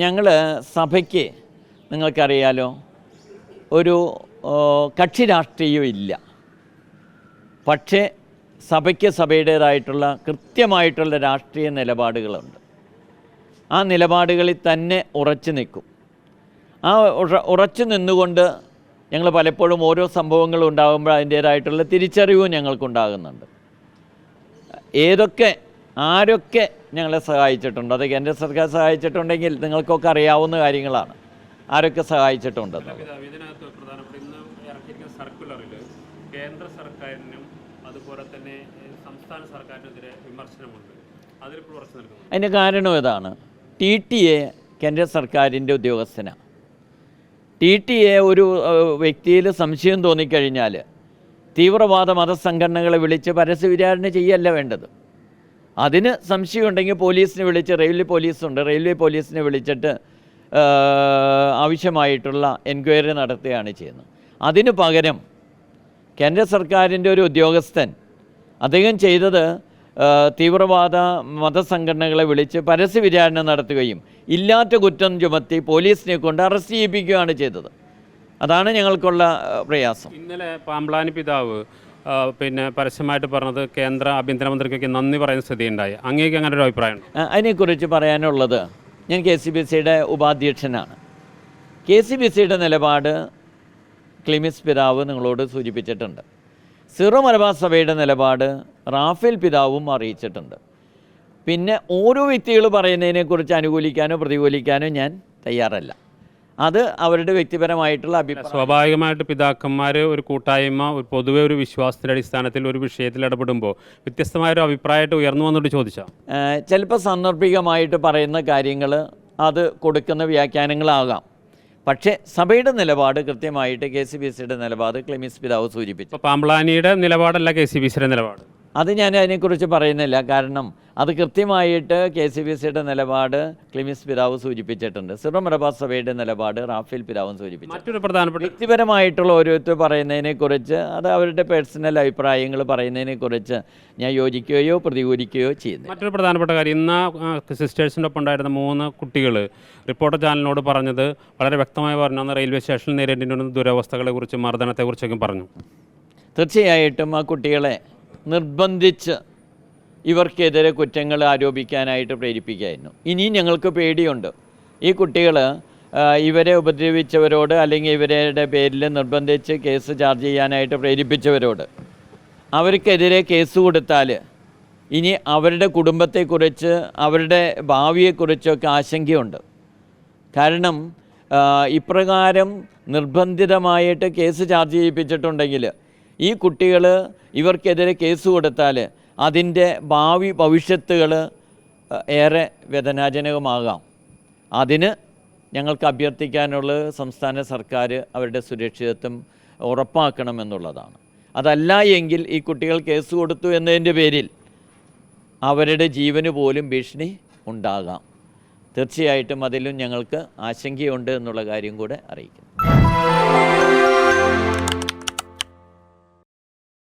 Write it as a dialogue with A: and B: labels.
A: ഞങ്ങൾ സഭയ്ക്ക് നിങ്ങൾക്കറിയാലോ ഒരു കക്ഷി രാഷ്ട്രീയം ഇല്ല. പക്ഷേ സഭയ്ക്ക് സഭയുടേതായിട്ടുള്ള കൃത്യമായിട്ടുള്ള രാഷ്ട്രീയ നിലപാടുകളുണ്ട്. ആ നിലപാടുകളിൽ തന്നെ ഉറച്ചു നിൽക്കും. ആ ഉറച്ചു നിന്നുകൊണ്ട് ഞങ്ങൾ പലപ്പോഴും ഓരോ സംഭവങ്ങൾ ഉണ്ടാകുമ്പോൾ അതിന്റേതായിട്ടുള്ള തിരിച്ചറിവും ഞങ്ങൾക്കുണ്ടാകുന്നുണ്ട്. ഏതൊക്കെ ആരൊക്കെ ഞങ്ങളെ സഹായിച്ചിട്ടുണ്ട്? അത് കേന്ദ്ര സർക്കാർ സഹായിച്ചിട്ടുണ്ടെങ്കിൽ നിങ്ങൾക്കൊക്കെ അറിയാവുന്ന കാര്യങ്ങളാണ്. ആരൊക്കെ സഹായിച്ചിട്ടുണ്ടെന്ന്.
B: ഇതിനകത്ത് പ്രധാനപ്പെട്ട ഇന്ന് ഇറക്കിയിരിക്കുന്ന സർക്കുലറിൽ കേന്ദ്ര സർക്കാരിനും അതുപോലെ തന്നെ സംസ്ഥാന സർക്കാരിനെതിരെ വിമർശനമുണ്ട്. അതിലിപ്പോൾ ഉറച്ചു നിൽക്കുന്നു
A: അതിന്റെ കാരണം ഇതാണ് ടി ടി എ കേന്ദ്ര സർക്കാരിന്റെ ഉദ്യോഗസ്ഥനാണ് ടി ടി എ ഒരു വ്യക്തിയിൽ സംശയം തോന്നിക്കഴിഞ്ഞാൽ തീവ്രവാദ മതസംഘടനകളെ വിളിച്ച് പരസ്യ വിചാരണ ചെയ്യല്ല വേണ്ടത്. അതിന് സംശയമുണ്ടെങ്കിൽ പോലീസിനെ വിളിച്ച് റെയിൽവേ പോലീസുണ്ട് റെയിൽവേ പോലീസിനെ വിളിച്ചിട്ട് ആവശ്യമായിട്ടുള്ള എൻക്വയറി നടത്തുകയാണ് ചെയ്യുന്നത്. അതിനു പകരം കേന്ദ്ര സർക്കാരിന്റെ ഒരു ഉദ്യോഗസ്ഥൻ അദ്ദേഹം ചെയ്തത് തീവ്രവാദ മതസംഘടനകളെ വിളിച്ച് പരസ്യ വിചാരണ നടത്തുകയും ഇല്ലാത്ത കുറ്റം ചുമത്തി പോലീസിനെ കൊണ്ട് അറസ്റ്റ് ചെയ്യിപ്പിക്കുകയാണ് ചെയ്തത്. അതാണ് ഞങ്ങൾക്കുള്ള പ്രയാസം.
B: ഇന്നലെ പാമ്പ്ലാനി പിതാവ് പിന്നെ പരസ്യമായിട്ട് പറഞ്ഞത് കേന്ദ്ര ആഭ്യന്തരമന്ത്രിക്കൊക്കെ നന്ദി പറയുന്ന സ്ഥിതിയുണ്ടായി. അങ്ങേക്ക് അങ്ങനെ ഒരു അഭിപ്രായം
A: അതിനെക്കുറിച്ച് പറയാനുള്ളത് ഞാൻ കെ സി ബി സിയുടെ ഉപാധ്യക്ഷനാണ്. കെ സി ബി സിയുടെ നിലപാട് ക്ലിമിസ് പിതാവ് നിങ്ങളോട് സൂചിപ്പിച്ചിട്ടുണ്ട്. സിറോ മലബാർ സഭയുടെ നിലപാട് റാഫേൽ പിതാവും അറിയിച്ചിട്ടുണ്ട്. പിന്നെ ഓരോ വ്യക്തികൾ പറയുന്നതിനെക്കുറിച്ച് അനുകൂലിക്കാനോ പ്രതികൂലിക്കാനോ ഞാൻ തയ്യാറല്ല. അത് അവരുടെ വ്യക്തിപരമായിട്ടുള്ള അഭിപ്രായം.
B: സ്വാഭാവികമായിട്ട് പിതാക്കന്മാർ ഒരു കൂട്ടായ്മ ഒരു പൊതുവെ ഒരു വിശ്വാസത്തിന്റെ അടിസ്ഥാനത്തിൽ ഒരു വിഷയത്തിൽ ഇടപെടുമ്പോൾ വ്യത്യസ്തമായ ഒരു അഭിപ്രായമായിട്ട് ഉയർന്നു വന്നിട്ട് ചോദിച്ചാൽ
A: ചിലപ്പോൾ സാന്ദർഭികമായിട്ട് പറയുന്ന കാര്യങ്ങൾ അത് കൊടുക്കുന്ന വ്യാഖ്യാനങ്ങളാകാം. പക്ഷേ സഭയുടെ നിലപാട് കൃത്യമായിട്ട് കെ സി ബി സിയുടെ നിലപാട് ക്ലെമിസ് പിതാവ് സൂചിപ്പിച്ചു.
B: പാമ്പ്ലാനിയുടെ നിലപാടല്ല കെ സി ബി സിയുടെ നിലപാട്?
A: അത് ഞാൻ അതിനെക്കുറിച്ച് പറയുന്നില്ല. കാരണം അത് കൃത്യമായിട്ട് കെ സി ബി സിയുടെ നിലപാട് ക്ലിമിസ് പിതാവ് സൂചിപ്പിച്ചിട്ടുണ്ട്. സിറോ മലബാർ സഭയുടെ നിലപാട് റാഫേൽ പിതാവും സൂചിപ്പിച്ചിട്ടുണ്ട്.
B: മറ്റൊരു പ്രധാനപ്പെട്ട
A: വ്യക്തിപരമായിട്ടുള്ള ഓരോരുത്തർ പറയുന്നതിനെക്കുറിച്ച് അത് അവരുടെ പേഴ്സണൽ അഭിപ്രായങ്ങൾ പറയുന്നതിനെക്കുറിച്ച് ഞാൻ യോജിക്കുകയോ പ്രതികൂലിക്കുകയോ ചെയ്യുന്നു
B: മറ്റൊരു പ്രധാനപ്പെട്ട കാര്യം ഇന്ന് സിസ്റ്റേഴ്സിന്റെ ഒപ്പം ഉണ്ടായിരുന്ന മൂന്ന് കുട്ടികൾ റിപ്പോർട്ടർ ചാനലിനോട് പറഞ്ഞത് വളരെ വ്യക്തമായി പറഞ്ഞു. അന്ന് റെയിൽവേ സ്റ്റേഷനിൽ നേരിടേണ്ടിവരുന്ന ദുരവസ്ഥകളെക്കുറിച്ച് മർദ്ദനത്തെക്കുറിച്ചൊക്കെ പറഞ്ഞു.
A: തീർച്ചയായിട്ടും ആ കുട്ടികളെ നിർബന്ധിച്ച് ഇവർക്കെതിരെ കുറ്റങ്ങൾ ആരോപിക്കാനായിട്ട് പ്രേരിപ്പിക്കുകയായിരുന്നു. ഇനിയും ഞങ്ങൾക്ക് പേടിയുണ്ട്. ഈ കുട്ടികൾ ഇവരെ ഉപദ്രവിച്ചവരോട് അല്ലെങ്കിൽ ഇവരുടെ പേരിൽ നിർബന്ധിച്ച് കേസ് ചാർജ് ചെയ്യാനായിട്ട് പ്രേരിപ്പിച്ചവരോട് അവർക്കെതിരെ കേസ് കൊടുത്താൽ ഇനി അവരുടെ കുടുംബത്തെക്കുറിച്ച് അവരുടെ ഭാവിയെക്കുറിച്ചൊക്കെ ആശങ്കയുണ്ട്. കാരണം ഇപ്രകാരം നിർബന്ധിതമായിട്ട് കേസ് ചാർജ് ചെയ്യിപ്പിച്ചിട്ടുണ്ടെങ്കിൽ ഈ കുട്ടികൾ ഇവർക്കെതിരെ കേസ് കൊടുത്താൽ അതിന്റെ ഭാവി ഭവിഷ്യത്തുകൾ ഏറെ വേദനാജനകമാകാം. അതിന് ഞങ്ങൾക്ക് അഭ്യർത്ഥിക്കാനുള്ള സംസ്ഥാന സർക്കാർ അവരുടെ സുരക്ഷിതത്വം ഉറപ്പാക്കണമെന്നുള്ളതാണ്. അതല്ല എങ്കിൽ ഈ കുട്ടികൾ കേസ് കൊടുത്തു എന്നതിന്റെ പേരിൽ അവരുടെ ജീവന് പോലും ഭീഷണി ഉണ്ടാകാം. തീർച്ചയായിട്ടും അതിലും ഞങ്ങൾക്ക് ആശങ്കയുണ്ട് എന്നുള്ള കാര്യം കൂടെ അറിയിക്കുന്നു.